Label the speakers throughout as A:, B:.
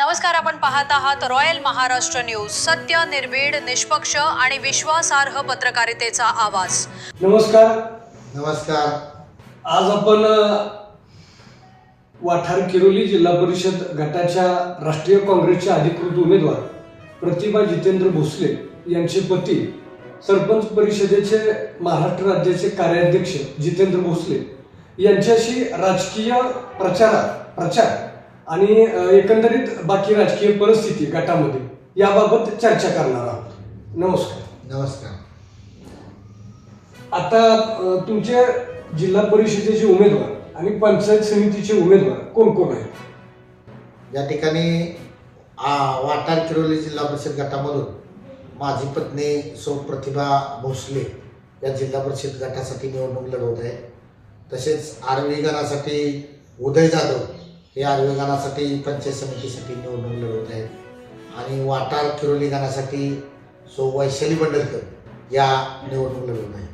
A: नमस्कार आपण पाहत आहात रॉयल महाराष्ट्र न्यूज. सत्य निर्भीड निष्पक्ष आणि विश्वासार्ह पत्रकारितेचा आवाज.
B: नमस्कार.
C: नमस्कार.
B: आज आपण वाठार किरोली जिल्हा परिषद गटाच्या राष्ट्रीय काँग्रेसचे अधिकृत उमेदवार प्रतिभा जितेंद्र भोसले यांचे पती सरपंच परिषदेचे महाराष्ट्र राज्याचे कार्याध्यक्ष जितेंद्र भोसले यांच्याशी राजकीय प्रचारात प्रचार आणि एकंदरीत बाकी राजकीय परिस्थिती गटामध्ये याबाबत चर्चा करणार आहोत. नमस्कार.
C: नमस्कार.
B: आता अ, तुमचे जिल्हा परिषदेचे उमेदवार आणि पंचायत समितीचे उमेदवार कोण कोण आहेत?
C: या ठिकाणी वाटार किरोली जिल्हा परिषद गटामधून माझी पत्नी सौ प्रतिभा भोसले या जिल्हा परिषद गटासाठी निवडणूक लढवत आहे. तसेच आरवी गणासाठी उदय जाधव हे आरवी गणासाठी पंचायत समितीसाठी निवडणूक लढवत आहेत. आणि वाटार किरोली गणासाठी सौ वैशाली बंडलकर या निवडणूक लढवत आहेत.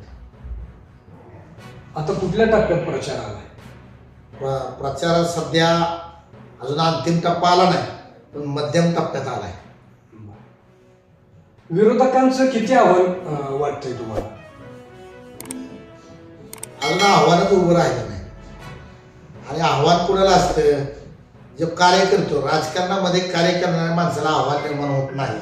B: आता कुठल्या टप्प्यात प्रचार आलाय?
C: प्र प्रचार सध्या अजून अंतिम टप्पा आला नाही पण मध्यम टप्प्यात आला आहे
B: विरोधकांचं किती आव्हान वाटतंय तुम्हाला?
C: अजून आव्हानच उभं राहिलं नाही. आणि आव्हान कुणाला असतं? जे कार्य करतो. राजकारणामध्ये कार्य करणाऱ्या माणसाला आव्हान निर्माण होत नाही.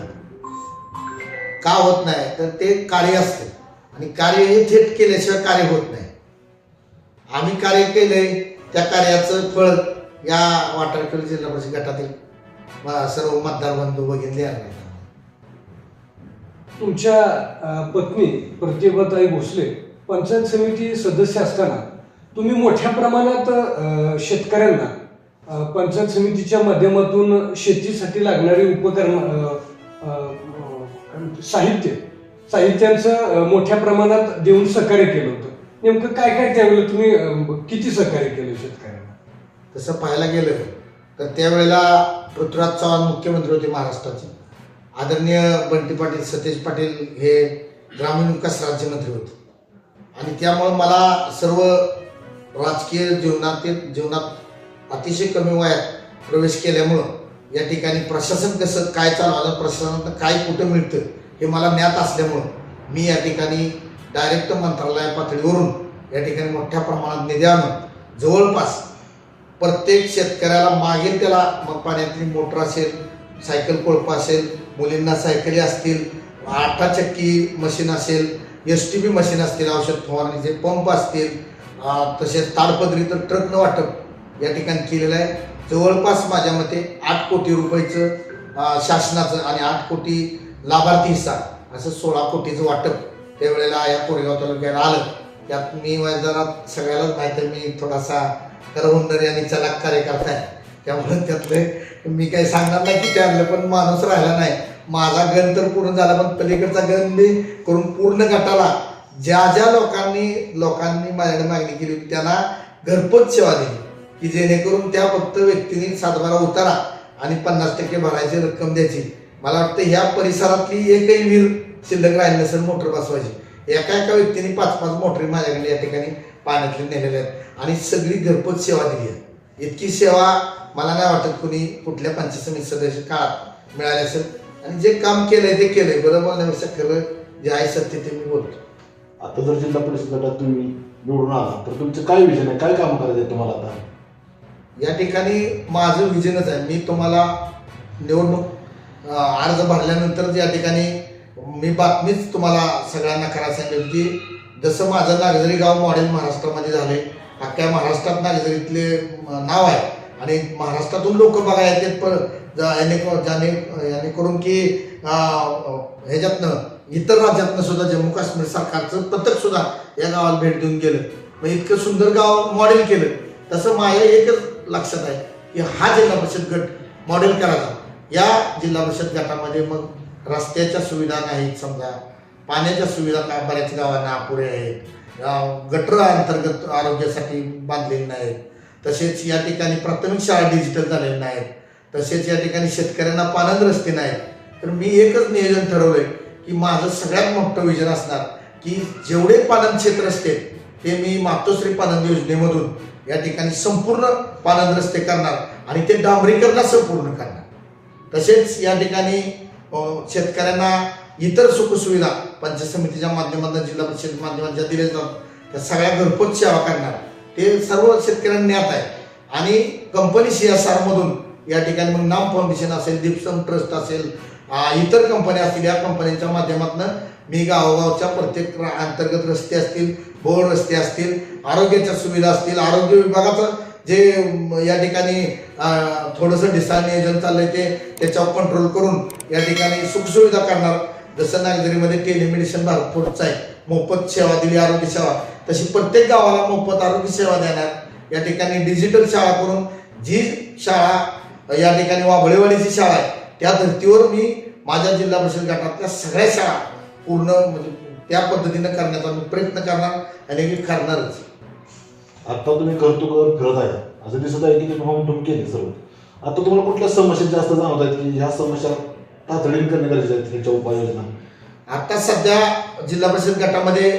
C: का होत नाही? तर ते कार्य असते. आणि कार्य हे थेट केल्याशिवाय कार्य होत नाही. आम्ही कार्य केलंय त्या कार्याचं फळ या वाटारखेड जिल्हा परिषद गटातील सर्व मतदार बंधू बघितले आहेत.
B: तुमच्या पत्नी प्रतिभाताई भोसले पंचायत समिती सदस्य असताना तुम्ही मोठ्या प्रमाणात शेतकऱ्यांना पंचायत समितीच्या माध्यमातून शेतीसाठी लागणारी उपकरण साहित्य साहित्यांचं मोठ्या प्रमाणात देऊन सहकार्य केलं होतं. नेमकं काय काय त्यावेळेला तुम्ही किती सहकार्य केलं शेतकऱ्यांना?
C: तसं पाहायला गेलं तर त्यावेळेला पृथ्वीराज चव्हाण मुख्यमंत्री होते महाराष्ट्राचे. आदरणीय बंटी पाटील सतेज पाटील हे ग्रामीण विकास राज्यमंत्री होते. आणि त्यामुळं मला सर्व राजकीय जीवनातील जीवनात अतिशय कमी वयात प्रवेश केल्यामुळं या ठिकाणी प्रशासन कसं काय चालवायचं प्रशासनात काय कुठं मिळतं हे मला ज्ञात असल्यामुळं मी या ठिकाणी डायरेक्ट मंत्रालय पातळीवरून या ठिकाणी मोठ्या प्रमाणात निधी आणून जवळपास प्रत्येक शेतकऱ्याला मागेल त्याला मग पाण्यातली मोटर असेल सायकल कोळपा असेल मुलींना सायकली असतील आटा चक्की मशीन असेल एस टी बी मशीन असतील औषध फवारणीचे पंप असतील तसेच ताडपदरी तर ट्रकनं वाटप या ठिकाणी केलेलं आहे. जवळपास माझ्या मते आठ कोटी रुपयाचं शासनाचं आणि आठ कोटी लाभार्थी हिस्सा असं सोळा कोटीचं वाटप त्यावेळेला या कोरेगाव तालुक्याला आलं. त्यात मी जरा सगळ्यालाच माहिती मी थोडासा करवंदर आणि चलाक कार्यकर्ता आहे. त्यामुळे त्यातले मी काही सांगणार नाही की त्यातलं पण माणूस राहिला नाही. माझा गण तर पूर्ण झाला पण पलीकडचा गण मी करून पूर्ण गटाला ज्या ज्या लोकांनी लोकांनी माझ्याकडे मागणी केली होती त्यांना घरपोच सेवा दिली. की जेणेकरून त्या फक्त व्यक्तीने सातबारा उतारा आणि पन्नास टक्के भरायची रक्कम द्यायची. मला वाटतं ह्या परिसरातली एकही वीर शिल्लक राहिली नसेल मोटर बसवायची. एका एका व्यक्तीने पाच पाच मोटरी माझ्याकडे या ठिकाणी पाण्यातले नेलेल्या आहेत. आणि सगळी घरपोच सेवा दिली आहे. इतकी सेवा मला नाही वाटत कुणी कुठल्या पंचायत समिती सदस्य काळात मिळाली असेल. आणि जे काम केलंय ते केलंय. बरं बोलण्यापेक्षा खरं जे आहे सत्य ते मी बोलतो.
D: आता जर जिल्हा परिषद गटात तुम्ही निवडून आला तर तुमचं काय विजन आहे? काय काम करायचं आहे तुम्हाला आता?
C: या ठिकाणी माझं विजनच आहे. मी तुम्हाला निवडणूक अं, अर्ज भरल्यानंतर या ठिकाणी मी बातमीच तुम्हाला सगळ्यांना करायला सांगेल की जसं माझं नागझरी गाव मॉडेल महाराष्ट्रामध्ये झाले अख्ख्या महाराष्ट्रात नागझरीतले नाव आहे. आणि महाराष्ट्रातून लोक बघायला येतात पण ज- याने ज्याने याने करून की अं, ह्याच्यातनं इतर राज्यातनं सुद्धा जम्मू काश्मीर सरकारचं पथक सुद्धा या गावाला भेट देऊन गेलं. मग इतकं सुंदर गाव मॉडेल केलं. तसं माझ्या एकच लक्षात आहे की हा जिल्हा परिषद गट मॉडेल करायचा. या जिल्हा परिषद गटामध्ये मग रस्त्याच्या सुविधा नाहीत समजा. पाण्याच्या सुविधा काय बऱ्याच गावांना अपुऱ्या आहेत. गटर अंतर्गत आरोग्यासाठी बांधलेले नाहीत. तसेच या ठिकाणी प्राथमिक शाळा डिजिटल झालेल्या नाहीत. तसेच या ठिकाणी शेतकऱ्यांना पानंद रस्ते नाहीत. तर मी एकच नियोजन ठरवलंय की माझं सगळ्यात मोठं विजन असणार की जेवढे पालन क्षेत्र असते ते मी मातोश्री पालन योजनेमधून या ठिकाणी संपूर्ण पालन रस्ते करणार आणि ते डांबरीकरणासह पूर्ण करणार. तसेच या ठिकाणी शेतकऱ्यांना इतर सुखसुविधा पंचायत समितीच्या माध्यमातून जिल्हा परिषद माध्यमांच्या दिले जातात त्या सगळ्या घरपोच सेवा करणार. ते सर्व शेतकऱ्यांना ज्ञात आहे. आणि कंपनी सी एस आरमधून या ठिकाणी मग नाम फाउंडेशन असेल दीपसम ट्रस्ट असेल इतर कंपन्या असतील या कंपन्यांच्या माध्यमातून मी गावोगावच्या प्रत्येक अंतर्गत रस्ते असतील बोर्ड रस्ते असतील आरोग्याच्या सुविधा असतील आरोग्य विभागाचं जे या ठिकाणी थोडंसं ढिसाळ नियोजन चाललंय ते त्याच्यावर कंट्रोल करून या ठिकाणी सुखसुविधा करणार. जसं नागझरीमध्ये टेलिमेडिसिन भारत आहे. मोफत सेवा दिली आरोग्य सेवा. तशी प्रत्येक गावाला मोफत आरोग्य सेवा देणार. या ठिकाणी डिजिटल शाळा करून जी शाळा या ठिकाणी वाबळेवाडीची शाळा आहे त्या धर्तीवर मी माझ्या जिल्हा परिषद गटातल्या सगळ्या शाळा पूर्ण म्हणजे त्या पद्धतीनं करण्याचा मी प्रयत्न करणार आणि मी करणारच.
D: आता तुम्ही कर्तृत्वावर फिरत आहे. असं दिसत आहे की तुम्ही केले सर्व. आता तुम्हाला कुठल्या समस्या जास्त जाणवत आहेत की ह्या समस्या तातडीने करणे गरजेचे आहेत ह्याच्या उपाययोजना?
C: आता सध्या जिल्हा परिषद गटामध्ये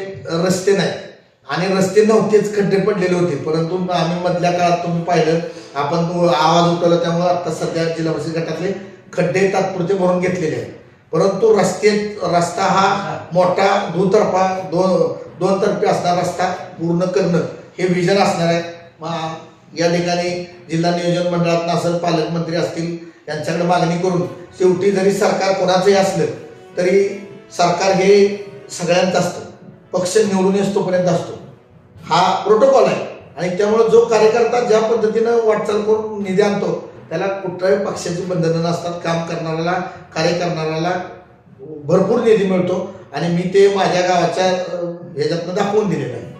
C: रस्ते नाहीत आणि रस्ते नव्हतेच खड्डे पडलेले होते. परंतु आम्ही मधल्या काळात तुम्ही पाहिलं आपण आवाज उठवला त्यामुळे आता सध्या जिल्हा परिषद गटातले खड्डे तात्पुरते भरून घेतलेले आहेत. परंतु रस्ते रस्ता हा मोठा दुतर्फा दोन दोन तर्फे असणारा रस्ता पूर्ण करणं हे विजन असणार आहे. मग या ठिकाणी जिल्हा नियोजन मंडळात असं पालकमंत्री असतील यांच्याकडे मागणी करून शेवटी जरी सरकार कोणाचंही असलं तरी सरकार हे सगळ्यांचं असतं. पक्ष निवडून येतोपर्यंत असतो. हा प्रोटोकॉल आहे. आणि त्यामुळे जो कार्यकर्ता ज्या पद्धतीनं वाटचाल करून निधी आणतो त्याला कुठल्याही पक्षाची बंधनं नसतात काम करणाऱ्याला कार्य करणाऱ्याला भरपूर निधी मिळतो आणि मी ते माझ्या गावाच्या ह्याच्यातनं दाखवून दिलेलं आहे.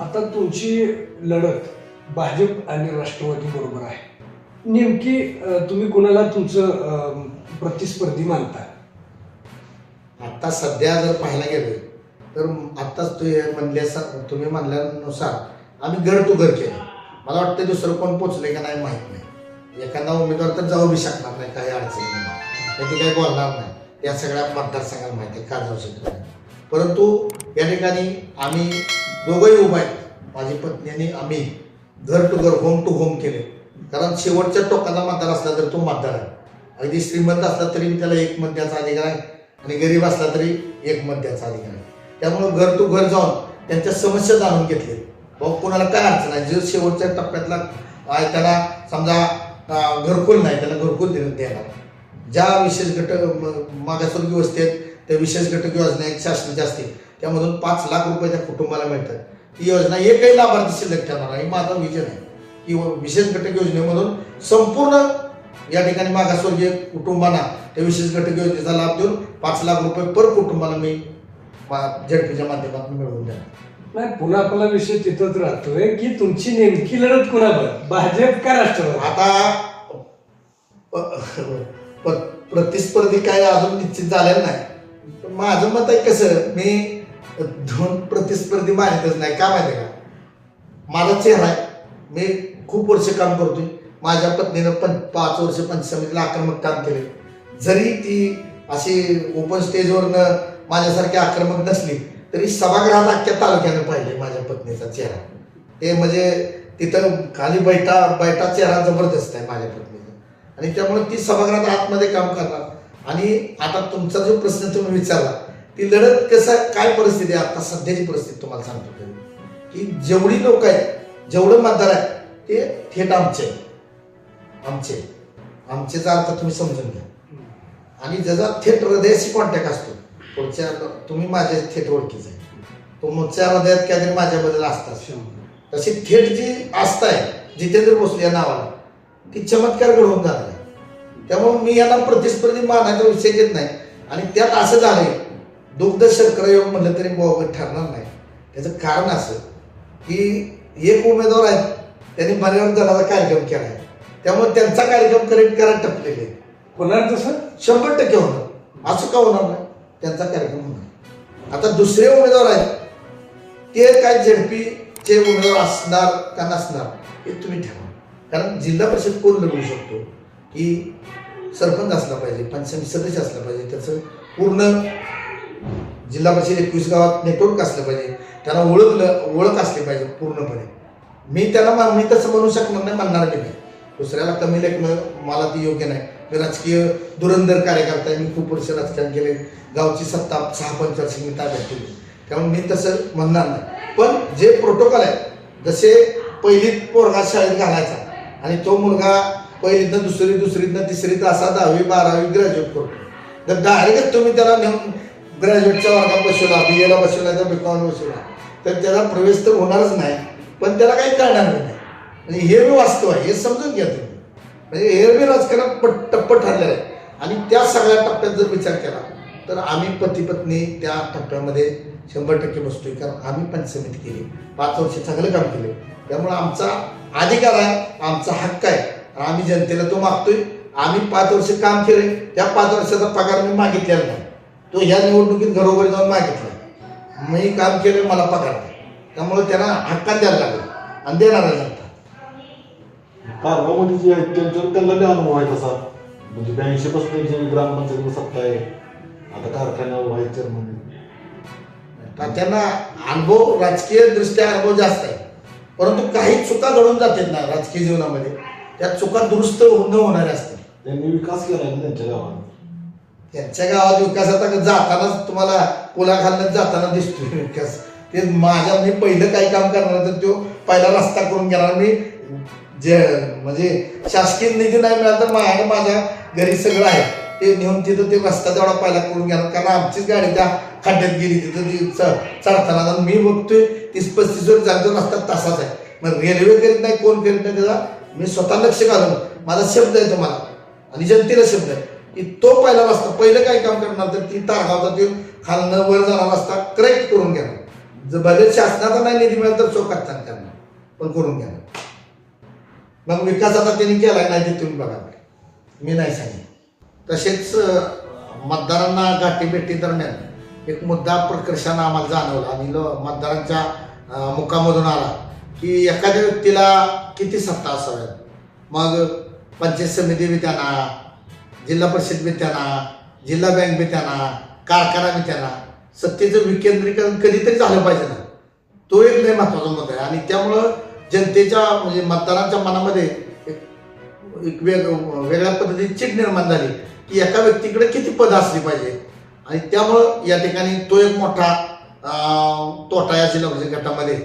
B: आता तुमची लढत भाजप आणि राष्ट्रवादी बरोबर आहे. नेमकी तुम्ही कुणाला तुमचं प्रतिस्पर्धी मानता?
C: आता सध्या जर पाहायला गेलं तर आत्ताच तू हे म्हणल्या तुम्ही म्हणल्यानुसार आम्ही घर टू घर केलं. मला वाटतं दुसरं कोण पोचले का नाही माहीत नाही. एखादा उमेदवार तर जाऊ बी शकणार नाही काही अडचणी नाही. ते काही बोलणार नाही. या सगळ्या मतदारसंघाला माहिती आहे का जाऊ शकत नाही परंतु या ठिकाणी आम्ही दोघंही उभा आहेत. माझी पत्नी आणि आम्ही घर टू घर होम टू होम केले. कारण शेवटच्या टोकाला मतदार असला तर तो मतदार आहे. अगदी श्रीमंत असला तरी त्याला एक मत द्यायचा अधिकार आहे आणि गरीब असला तरी एक मत द्यायचा अधिकार आहे. त्यामुळं घर टू घर जाऊन त्यांच्या समस्या जाणून घेतल्या भाऊ कोणाला काय अडचण आहे? जो शेवटच्या टप्प्यातला आहे त्याला समजा घरकुल नाही त्याला घरकुल दे- देणार ज्या विशेष घटक म- मागासवर्गीय वस्ती त्या विशेष घटक योजना एक शासनाच्या असतील त्यामधून पाच लाख रुपये त्या कुटुंबाला मिळतात. ती योजना एकही लाभार्थी शिल्लक ठरणार आहे माझा विजन आहे. की विशेष घटक योजनेमधून संपूर्ण या ठिकाणी मागासवर्गीय कुटुंबांना त्या विशेष घटक योजनेचा लाभ देऊन पाच लाख रुपये पर कुटुंबाला मी झेडपीच्या माध्यमातून मिळवून देणार.
B: नाही पुन्हा आपला विषय तिथंच राहतोय की तुमची नेमकी लढत कुणावर? भाजप का राष्ट्रवादी?
C: आता प- प- प्रतिस्पर्धी काय अजून निश्चित झालेलं नाही. पण माझं मत आहे कसं मी दोन प्रतिस्पर्धी मानतच नाही. का माहिती आहे का? माझा चेहरा आहे. मी खूप वर्ष काम करतोय. माझ्या पत्नीनं पण पाच वर्ष पंचसमितीला आक्रमक काम केले जरी ती अशी ओपन स्टेजवरनं माझ्यासारखी आक्रमक नसली तरी सभागृहात अख्ख्या तालुक्यानं पाहिले माझ्या पत्नीचा चेहरा. ते म्हणजे तिथं खाली बैठा बैठा चेहरा जबरदस्त आहे माझ्या पत्नीचा. आणि त्यामुळे ती सभागृहात आतमध्ये काम करणार. आणि आता तुमचा जो प्रश्न तुम्ही विचारला ती लढत कसं काय परिस्थिती आहे? आता सध्याची परिस्थिती तुम्हाला सांगतो की जेवढी लोक आहेत जेवढं मतदार आहे ते थेट आमचे आमचे आमचेचा अर्थ तुम्ही समजून घ्या. आणि ज्याचा थेट हृदयाशी कॉन्टॅक्ट असतो पुढच्या तुम्ही माझ्या थेट ओळखीच आहे. तुमच्या हृदयात काहीतरी माझ्याबद्दल असतात. तशी थेट जी आस्था आहे जितेंद्र भोसले या नावाला ती चमत्कार घडवून जाणार आहे. त्यामुळे मी याला प्रतिस्पर्धी मानायचा विषय घेत नाही. आणि त्यात असं झालंय दुग्ध शर्करा योग म्हणलं तरी बोगत ठरणार नाही. त्याचं कारण असं की एक उमेदवार आहेत त्यांनी बऱ्याच जणांचा कार्यक्रम केला आहे. त्यामुळे त्यांचा कार्यक्रम करेक्ट करायला टपलेले.
B: होणार तसं
C: शंभर टक्के होणार. असं का होणार नाही? त्यांचा कार्यक्रम होणार. आता दुसरे उमेदवार आहेत. ते काय झेडपीचे उमेदवार असणार का नसणार हे तुम्ही ठेवा कारण जिल्हा परिषद कोण लढवू शकतो? की सरपंच असला पाहिजे पंचायत सदस्य असला पाहिजे त्याचं पूर्ण जिल्हा परिषद एकवीस गावात नेटवर्क असलं पाहिजे. त्यांना ओळखलं ओळख असली पाहिजे पूर्णपणे. मी त्याला मी तसं म्हणू शकणार नाही म्हणणार की नाही. दुसऱ्याला कमी लेखणं मला ती योग्य नाही. मी राजकीय धुरंधर कार्यकर्ता आहे मी खूप वर्ष राजकारण केले गावची सत्ता सहा पंचवर्ष मी ताब्यात केली त्यामुळे मी तसं म्हणणार नाही. पण जे प्रोटोकॉल आहे जसे पहिलीत पोरगा शाळेत घालायचा आणि तो मुलगा पहिलीतनं दुसरी दुसरीतनं तिसरीत असा दहावी बारावी ग्रॅज्युएट करतो. तर डायरेक्ट तुम्ही त्याला नेऊन ग्रॅज्युएटच्या वर्गात बसवला बी एला बसवला तर बी कॉम बसवला. तर त्याचा प्रवेश तर होणारच नाही पण त्याला काही कळणार नाही. आणि हे मी वास्तव आहे हे समजून घ्या तुम्ही. म्हणजे एरवे बी राजकारण पट टप्प ठरलेलं आहे. आणि त्या सगळ्या टप्प्यात जर विचार केला तर आम्ही पती पत्नी त्या टप्प्यामध्ये शंभर टक्के बसतोय. कारण आम्ही पंचसमिती केली. पाच वर्ष चांगलं काम केलं. त्यामुळे आमचा अधिकार आहे आमचा हक्क आहे. आम्ही जनतेला तो मागतोय. आम्ही पाच वर्ष काम केले त्या पाच वर्षाचा पगार मी मागितलेला नाही. तो ह्या निवडणुकीत घरोघरी जाऊन मागितला. मी काम केलं मला पगार नाही. त्यामुळे त्यांना हक्कात द्यायला लागला. आणि देणार आहे जनता.
D: कारगावमध्ये जे आहेत त्यांच्यावर त्यांना बी अनुभव आहे तसा म्हणजे ब्याऐंशी पासून त्यांची ग्रामपंचायतीची सत्ता आहे आता कारखान्यावर चेअरमन
C: तर त्यांना अनुभव राजकीय दृष्ट्या अनुभव जास्त आहे. परंतु काही चुका घडून जातात ना राजकीय जीवनामध्ये. त्या चुका दुरुस्त न होणाऱ्या असतात
D: त्यांनी विकास केला आहे ना त्यांच्या गावात.
C: त्यांच्या गावात विकास आता जातानाच तुम्हाला पुलाखालनं जाताना दिसतोय विकास. ते माझ्या मी पहिलं काही काम करणार तर तो पहिला रस्ता करून घेणार मी जे म्हणजे शासकीय निधी नाही मिळाला तर माझ्या माझ्या घरी सगळं आहे. ते नेऊन तिथं ते रस्ता तेवढा पहिला करून घ्या. कारण आमचीच गाडी त्या खड्ड्यात गेली. तिथं ती च- चढताना मी बघतोय तीस पस्तीस वर जागतो रस्ता तसाच आहे. मग रेल्वे करीत नाही कोण करीत नाही त्याचा मी स्वतः लक्ष घालून माझा शब्द आहे तुम्हाला. आणि जनतेला शब्द आहे. की तो पहिला रस्ता पहिलं काय काम करणार तर ती तारगावचा ते खालनं वर जाणार रस्ता करेक्ट करून घेणार. जर भले शासनाचा नाही निधी मिळाला तर चौकात करणार. पण करून घेणार. मग विकास आता त्यांनी केला नाही ते तुम्ही बघा. मी नाही सांगेन. तसेच मतदारांना गाठीभेटी दरम्यान एक मुद्दा प्रकर्षानं आम्हाला जाणवला. आणि लो मतदारांच्या मुखामधून आला की एखाद्या व्यक्तीला किती सत्ता असाव्यात? मग पंचायत समिती बी त्यांना जिल्हा परिषद बी त्यांना जिल्हा बँक बी त्यांना कारखाना बी त्यांना सत्तेचं विकेंद्रीकरण कधीतरी झालं पाहिजे ना. तो एक लय महत्त्वाचा मुद्दा आहे. आणि त्यामुळं जनतेच्या म्हणजे मतदारांच्या मनामध्ये एक एक वेग वेगळ्या पद्धतीची चिड निर्माण झाली की एका व्यक्तीकडे किती पदं असली पाहिजे. आणि त्यामुळं या ठिकाणी तो एक मोठा तोटा या जिल्हा परिषद गटामध्ये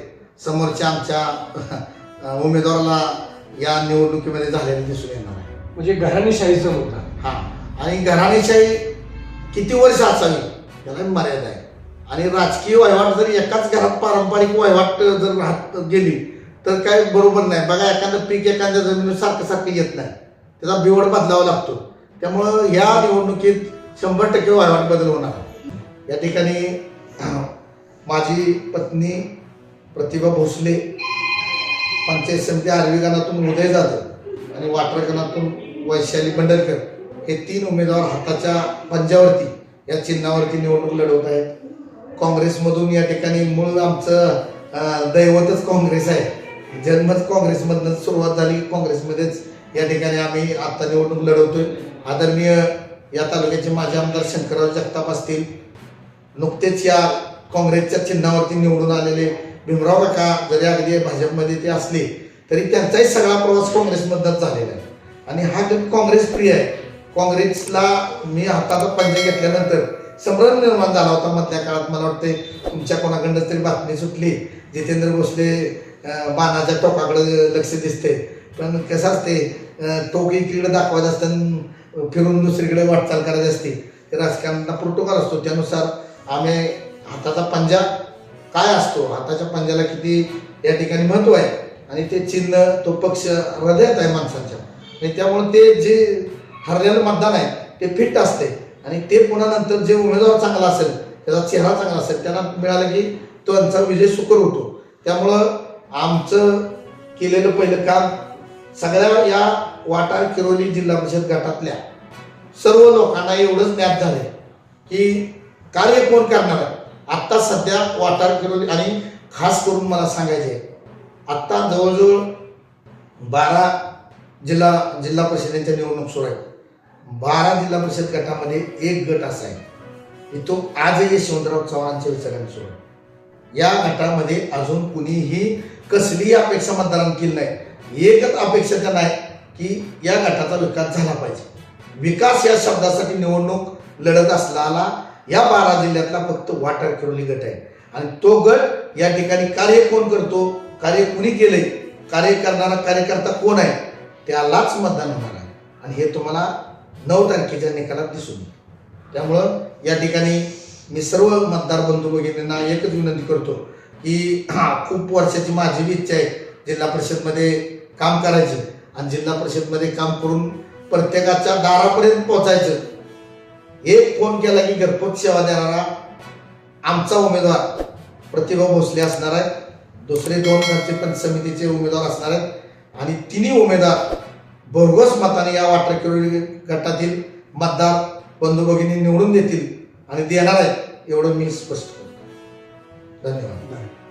C: समोरच्या आमच्या उमेदवाराला या निवडणुकीमध्ये झालेला दिसून येणार आहे.
B: म्हणजे घराणेशाहीचा मुद्दा
C: हा. आणि घराणेशाही किती वर्ष असावी त्याला मर्यादा आहे. आणि राजकीय वहिवाट जर एकाच घरात पारंपरिक वहिवाट जर राहत गेली तर काय बरोबर नाही. बघा एखादं पीक एखाद्या जमिनीवर सारखं सारखं येत नाही. त्याचा बिवड बदलावा लागतो. त्यामुळं ह्या निवडणुकीत शंभर टक्के वहिवाट बदल होणार. या ठिकाणी माझी पत्नी प्रतिभा भोसले पंचायत समिती आरवीगणातून उदय जाधव आणि वाटरगणातून वैशाली बंडरकर हे तीन उमेदवार हाताच्या पंजावरती या चिन्हावरती निवडणूक लढवत आहेत. काँग्रेसमधून या ठिकाणी मूळ आमचं दैवतच काँग्रेस आहे. जन्मच काँग्रेसमधनं सुरुवात झाली. काँग्रेसमध्येच या ठिकाणी आम्ही आता निवडणूक लढवतोय. आदरणीय या तालुक्याचे माजी आमदार शंकरराव जगताप असतील. नुकतेच या काँग्रेसच्या चिन्हावरती निवडून आलेले भीमराव काका जरी अगदी भाजपमध्ये ते असले तरी त्यांचाही सगळा प्रवास काँग्रेसमधनंच झालेला आहे. आणि हा गट काँग्रेस प्रिय आहे काँग्रेसला मी हाताचा पंजा घेतल्यानंतर संभ्रम निर्माण झाला होता मधल्या काळात. मला वाटते तुमच्या कोणाकडनं तरी बातमी सुटली. जितेंद्र भोसले बाणाच्या टोकाकडे लक्ष दिसते पण कसं असते टोक एकीकडे दाखवायचं असतं आणि फिरून दुसरीकडे वाटचाल करायची असते. ते राजकारणाला प्रोटोकॉल असतो. त्यानुसार आम्ही हाताचा पंजा काय असतो? हाताच्या पंजाला किती या ठिकाणी महत्त्व आहे? आणि ते चिन्ह तो पक्ष हृदयात आहे माणसांच्या. आणि त्यामुळे ते जे हरलेलं मतदान आहे ते फिट असते आणि ते पुन्हा नंतर जे उमेदवार चांगला असेल त्याचा चेहरा चांगला असेल त्यांना मिळालं की तो त्यांचा विजय सुकर होतो. त्यामुळं आमचं केलेलं पहिलं काम सगळ्या या वाटार किरोली जिल्हा परिषद गटातल्या सर्व लोकांना एवढंच ज्ञात झालंय की कार्य कोण करणार आहे? आत्ता सध्या वाटार किरोली आणि खास करून मला सांगायचे आहे, आत्ता जवळजवळ बारा जिल्हा जिल्हा परिषदेच्या निवडणूक सुरू आहे बारा जिल्हा परिषद गटामध्ये एक गट असा आहे. की तो आजही यशवंतराव चव्हाणांच्या विचारांनी सुरू आहे. या गटामध्ये अजून कुणीही कसलीही अपेक्षा मतदारांनी केली नाही. एकच अपेक्षा त्यांना आहे की या गटाचा विकास झाला पाहिजे. विकास या शब्दासाठी निवडणूक लढत असलेला या बारा जिल्ह्यातला फक्त वाटार किरोली गट आहे. आणि तो गट या ठिकाणी कार्य कोण करतो कार्य कुणी केले कार्य करणारा कार्यकर्ता कोण आहे त्यालाच मतदान होणार आहे. आणि हे तुम्हाला नऊ तारखेच्या निकालात दिसून येईल. त्यामुळं या ठिकाणी मी सर्व मतदार बंधू भगिनींना एकच विनंती करतो की खूप वर्षाची माझी बी इच्छा आहे जिल्हा परिषदमध्ये काम करायची. आणि जिल्हा परिषदमध्ये काम करून प्रत्येकाच्या दारापर्यंत पोहोचायचं. एक फोन केला की घरपोच सेवा देणारा आमचा उमेदवार प्रतिभा भोसले असणार आहे. दुसरे दोन घरचे पंच समितीचे उमेदवार असणार आहेत. आणि तिन्ही उमेदवार भरघोस मताने या वाटर किरोली गटातील मतदार बंधू भगिनी निवडून देतील आणि देणार आहेत एवढं मी स्पष्ट करतो धन्यवाद
B: नाही.